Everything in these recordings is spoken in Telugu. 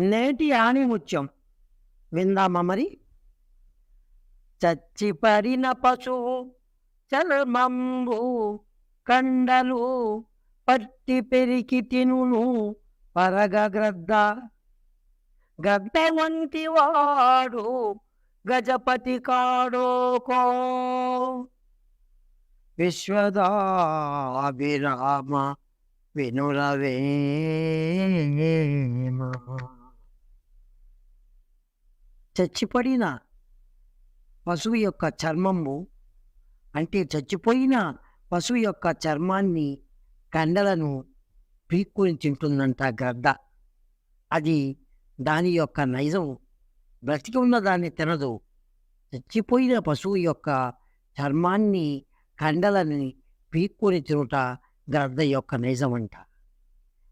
నేటి ఆణిముత్యం విందామా మరి? చచ్చిపరిన పశువు చర్మంబు కండలు పట్టి పెరికి తినును పరగగ్రద్ద గద్ద వంటి వాడు గజపతి కాడోకో విశ్వదాభిరామ వినురవేమ చచ్చిపడిన పశువు యొక్క చర్మము అంటే చచ్చిపోయిన పశువు యొక్క చర్మాన్ని కండలను పీక్కుని తింటుందంట గద్ద అది దాని యొక్క నైజం. బ్రతికి ఉన్న దాన్ని తినదు. చచ్చిపోయిన పశువు యొక్క చర్మాన్ని కండలని పీక్కుని తినుట గద్ద యొక్క నైజం అంట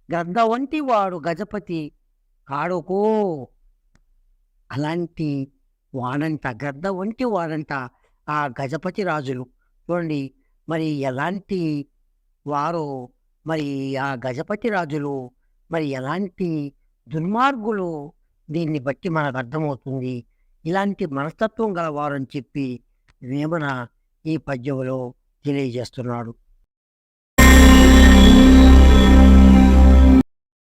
గద్ద వంటి వాడు గజపతి కాడుకో అలాంటి వాడంట గద్ద వంటి వాడంట ఆ గజపతి రాజులు చూడండి. మరి ఎలాంటి వారు మరి ఆ గజపతి రాజులు మరి ఎలాంటి దుర్మార్గులు దీన్ని బట్టి మనకు అర్థమవుతుంది. ఇలాంటి మనస్తత్వం గలవారని చెప్పి వేమన ఈ పద్యంలో తెలియజేస్తున్నాడు.